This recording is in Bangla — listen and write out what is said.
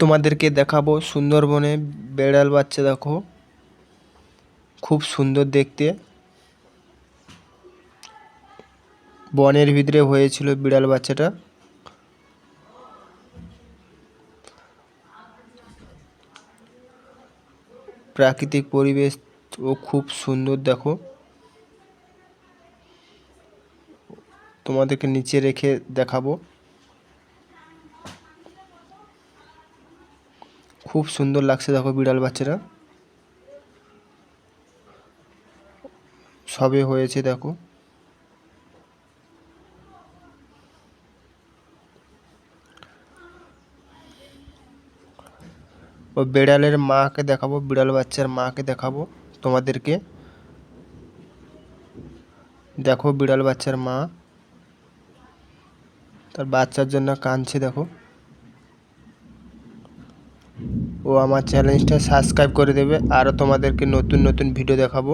তোমাদেরকে দেখাবো সুন্দরবনে বেড়াল বাচ্চা, দেখো। খুব সুন্দর দেখতে। বনের ভিতরে হয়েছিল বিড়াল বাচ্চাটা। প্রাকৃতিক পরিবেশ ও খুব সুন্দর, দেখো। তোমাদেরকে নিচে রেখে দেখাবো। খুব সুন্দর লাগছে দেখো বিড়াল বাচ্চারা। সবে হয়েছে দেখো। ও বিড়ালের মাকে দেখাবো, বিড়াল বাচ্চার মাকে দেখাবো তোমাদেরকে। দেখো বিড়াল বাচ্চার মা। তার বাচ্চার জন্য কাঁদছে দেখো। ও আমার চ্যানেলটা সাবস্ক্রাইব করে দেবে। আরও তোমাদেরকে নতুন নতুন ভিডিও দেখাবো।